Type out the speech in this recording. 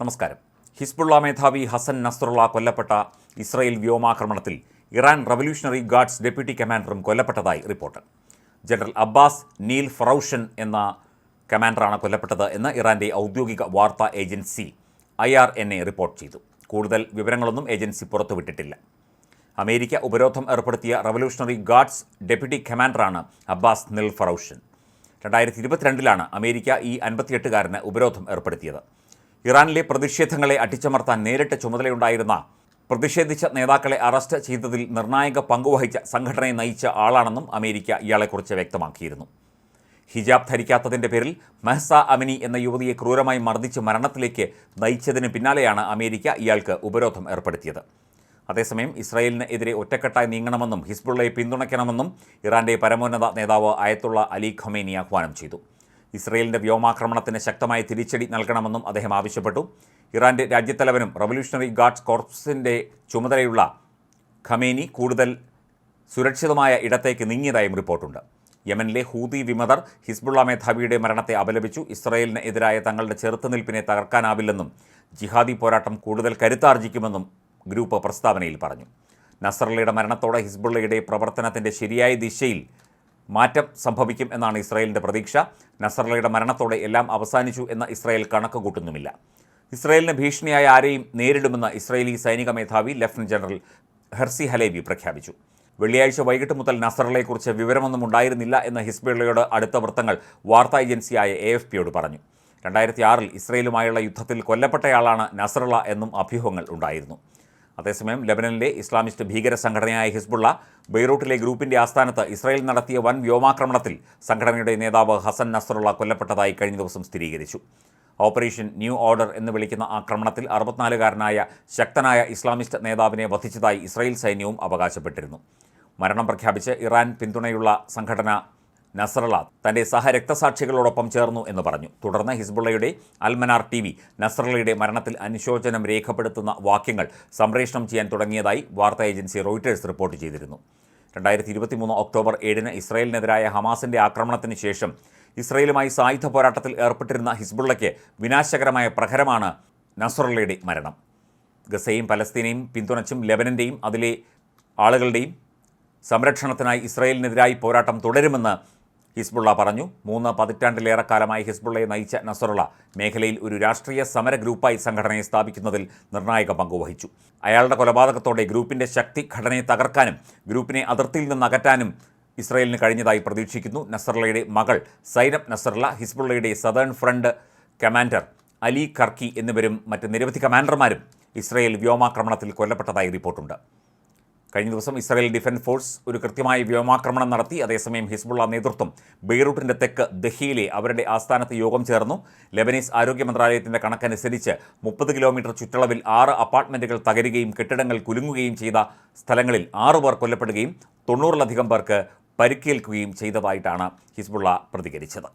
നമസ്കാരം. ഹിസ്ബുള്ള മേധാവി ഹസൻ നസ്റുള്ള കൊല്ലപ്പെട്ട ഇസ്രയേൽ വ്യോമാക്രമണത്തിൽ ഇറാൻ റവല്യൂഷണറി ഗാർഡ്സ് ഡെപ്യൂട്ടി കമാൻഡറും കൊല്ലപ്പെട്ടതായി റിപ്പോർട്ട്. ജനറൽ അബ്ബാസ് നീൽ ഫറൌഷൻ എന്ന കമാൻഡറാണ് കൊല്ലപ്പെട്ടത് എന്ന് ഇറാന്റെ ഔദ്യോഗിക വാർത്താ agency I R N A report ചെയ്തു. കൂടുതൽ വിവരങ്ങളൊന്നും ഏജൻസി പുറത്തുവിട്ടിട്ടില്ല. അമേരിക്ക ഉപരോധം ഏർപ്പെടുത്തിയ റവല്യൂഷണറി ഗാർഡ്സ് ഡെപ്യൂട്ടി കമാൻഡറാണ് അബ്ബാസ് നിൽ ഫറൌഷൻ. രണ്ടായിരത്തി ഇരുപത്തിരണ്ടിലാണ് അമേരിക്ക ഈ അൻപത്തിയെട്ടുകാരന് ഉപരോധം ഏർപ്പെടുത്തിയത്. ഇറാനിലെ പ്രതിഷേധങ്ങളെ അടിച്ചമർത്താൻ നേരിട്ട് ചുമതലയുണ്ടായിരുന്ന പ്രതിഷേധിച്ച നേതാക്കളെ അറസ്റ്റ് ചെയ്തതിൽ നിർണായക പങ്കുവഹിച്ച സംഘടനയെ നയിച്ച ആളാണെന്നും അമേരിക്ക ഇയാളെക്കുറിച്ച് വ്യക്തമാക്കിയിരുന്നു. ഹിജാബ് ധരിക്കാത്തതിന്റെ പേരിൽ മെഹ്സ അമിനി എന്ന യുവതിയെ ക്രൂരമായി മർദ്ദിച്ച് മരണത്തിലേക്ക് നയിച്ചതിന് പിന്നാലെയാണ് അമേരിക്ക ഇയാൾക്ക് ഉപരോധം ഏർപ്പെടുത്തിയത്. അതേസമയം ഇസ്രായേലിന് എതിരെ ഒറ്റക്കെട്ടായി നീങ്ങണമെന്നും ഹിസ്ബുള്ളയെ പിന്തുണയ്ക്കണമെന്നും ഇറാന്റെ പരമോന്നത നേതാവ് അയത്തുള്ള അലി ഖമേനി ആഹ്വാനം ചെയ്തു. ഇസ്രയേലിന്റെ വ്യോമാക്രമണത്തിന് ശക്തമായ തിരിച്ചടി നൽകണമെന്നും അദ്ദേഹം ആവശ്യപ്പെട്ടു. ഇറാന്റെ രാജ്യത്തലവനും റവല്യൂഷണറി ഗാർഡ്സ് കോർപ്സിന്റെ ചുമതലയുള്ള ഖമേനി കൂടുതൽ സുരക്ഷിതമായ ഇടത്തേക്ക് നീങ്ങിയതായും റിപ്പോർട്ടുണ്ട്. യമനിലെ ഹൂതി വിമതർ ഹിസ്ബുള്ള മേധാവിയുടെ മരണത്തെ അപലപിച്ചു. ഇസ്രയേലിന് എതിരായ തങ്ങളുടെ ചെറുത്തുനിൽപ്പിനെ തകർക്കാനാവില്ലെന്നും ജിഹാദി പോരാട്ടം കൂടുതൽ കരുത്താർജിക്കുമെന്നും ഗ്രൂപ്പ് പ്രസ്താവനയിൽ പറഞ്ഞു. നസറലയുടെ മരണത്തോടെ ഹിസ്ബുള്ളയുടെ പ്രവർത്തനത്തിന്റെ ശരിയായ ദിശയിൽ മാറ്റം സംഭവിക്കും എന്നാണ് ഇസ്രായേലിന്റെ പ്രതീക്ഷ. നസറലയുടെ മരണത്തോടെ എല്ലാം അവസാനിച്ചു എന്ന ഇസ്രായേൽ കണക്ക് കൂട്ടുന്നുമില്ല ഇസ്രായേലിന് ഭീഷണിയായ ആരെയും നേരിടുമെന്ന് ഇസ്രായേലി സൈനിക മേധാവി ലഫ്റ്റനന്റ് ജനറൽ ഹെർസി ഹലേബി പ്രഖ്യാപിച്ചു. വെള്ളിയാഴ്ച വൈകിട്ട് മുതൽ നസറലയെക്കുറിച്ച് വിവരമൊന്നും ഉണ്ടായിരുന്നില്ല എന്ന് ഹിസ്ബുള്ളയുടെ അടുത്ത വൃത്തങ്ങൾ വാർത്താ ഏജൻസിയായ എ എഫ് പിയോട് പറഞ്ഞു. രണ്ടായിരത്തി ആറിൽ ഇസ്രയേലുമായുള്ള യുദ്ധത്തിൽ കൊല്ലപ്പെട്ടയാളാണ് നസറള എന്നും അഭ്യൂഹങ്ങൾ ഉണ്ടായിരുന്നു. അതേസമയം ലബനനിലെ ഇസ്ലാമിസ്റ്റ് ഭീകര സംഘടനയായ ഹിസ്ബുള്ള ബെയ്റൂട്ടിലെ ഗ്രൂപ്പിന്റെ ആസ്ഥാനത്ത് ഇസ്രായേൽ നടത്തിയ വൻ വ്യോമാക്രമണത്തിൽ സംഘടനയുടെ നേതാവ് ഹസൻ നസറുള്ള കൊല്ലപ്പെട്ടതായി കഴിഞ്ഞ ദിവസം സ്ഥിരീകരിച്ചു. ഓപ്പറേഷൻ ന്യൂ ഓർഡർ എന്ന് വിളിക്കുന്ന ആക്രമണത്തിൽ അറുപത്തിനാലുകാരനായ ശക്തനായ ഇസ്ലാമിസ്റ്റ് നേതാവിനെ വധിച്ചതായി ഇസ്രായേൽ സൈന്യവും അവകാശപ്പെട്ടിരുന്നു. മരണം പ്രഖ്യാപിച്ച് ഇറാൻ പിന്തുണയുള്ള സംഘടന നസറള തന്റെ സഹരക്തസാക്ഷികളോടൊപ്പം ചേർന്നു എന്ന് പറഞ്ഞു. തുടർന്ന് ഹിസ്ബുള്ളയുടെ അൽമനാർ ടി വി നസറളയുടെ മരണത്തിൽ അനുശോചനം രേഖപ്പെടുത്തുന്ന വാക്യങ്ങൾ സംപ്രേഷണം ചെയ്യാൻ തുടങ്ങിയതായി വാർത്താ ഏജൻസി റോയിട്ടേഴ്സ് റിപ്പോർട്ട് ചെയ്തിരുന്നു. രണ്ടായിരത്തി ഇരുപത്തിമൂന്ന് ഒക്ടോബർ ഏഴിന് ഇസ്രായേലിനെതിരായ ഹമാസിന്റെ ആക്രമണത്തിന് ശേഷം ഇസ്രായേലുമായി സായുധ പോരാട്ടത്തിൽ ഏർപ്പെട്ടിരുന്ന ഹിസ്ബുള്ളയ്ക്ക് വിനാശകരമായ പ്രഹരമാണ് നസറുള്ളയുടെ മരണം. ഗസയും പലസ്തീനെയും പിന്തുണച്ചും ലെബനന്റെയും അതിലെ ആളുകളുടെയും സംരക്ഷണത്തിനായി ഇസ്രായേലിനെതിരായി പോരാട്ടം തുടരുമെന്ന് ഹിസ്ബുള്ള പറഞ്ഞു മൂന്ന് പതിറ്റാണ്ടിലേറെ കാലമായി ഹിസ്ബുള്ളയെ നയിച്ച നസറുള്ള മേഖലയിൽ ഒരു രാഷ്ട്രീയ സമര ഗ്രൂപ്പായി സംഘടനയെ സ്ഥാപിക്കുന്നതിൽ നിർണായക പങ്കുവഹിച്ചു അയാളുടെ കൊലപാതകത്തോടെ ഗ്രൂപ്പിന്റെ ശക്തി ഘടനയെ തകർക്കാനും ഗ്രൂപ്പിനെ അതിർത്തിയിൽ നിന്ന് അകറ്റാനും ഇസ്രയേലിന് കഴിഞ്ഞതായി പ്രതീക്ഷിക്കുന്നു നസറുള്ളയുടെ മകൾ സൈനബ് നസറുള്ള ഹിസ്ബുള്ളയുടെ southern front commander Ali Karaki എന്നിവരും മറ്റ് നിരവധി കമാൻഡർമാരും ഇസ്രയേൽ വ്യോമാക്രമണത്തിൽ കൊല്ലപ്പെട്ടതായി റിപ്പോർട്ടുണ്ട്. കഴിഞ്ഞ ദിവസം ഇസ്രായേൽ ഡിഫൻസ് ഫോഴ്സ് ഒരു കൃത്യമായ വ്യോമാക്രമണം നടത്തി. അതേസമയം ഹിസ്ബുള്ള നേതൃത്വം ബെയ്റൂട്ടിന്റെ തെക്ക് ദഹിയിലെ അവരുടെ ആസ്ഥാനത്ത് യോഗം ചേർന്നു. ലെബനീസ് ആരോഗ്യ മന്ത്രാലയത്തിന്റെ കണക്കനുസരിച്ച് മുപ്പത് കിലോമീറ്റർ ചുറ്റളവിൽ ആറ് അപ്പാർട്ട്മെന്റുകൾ തകരുകയും കെട്ടിടങ്ങൾ കുലുങ്ങുകയും ചെയ്ത സ്ഥലങ്ങളിൽ ആറു പേർ കൊല്ലപ്പെടുകയും തൊണ്ണൂറിലധികം പേർക്ക് പരിക്കേൽക്കുകയും ചെയ്തതായിട്ടാണ് ഹിസ്ബുള്ള പ്രതികരിച്ചത്.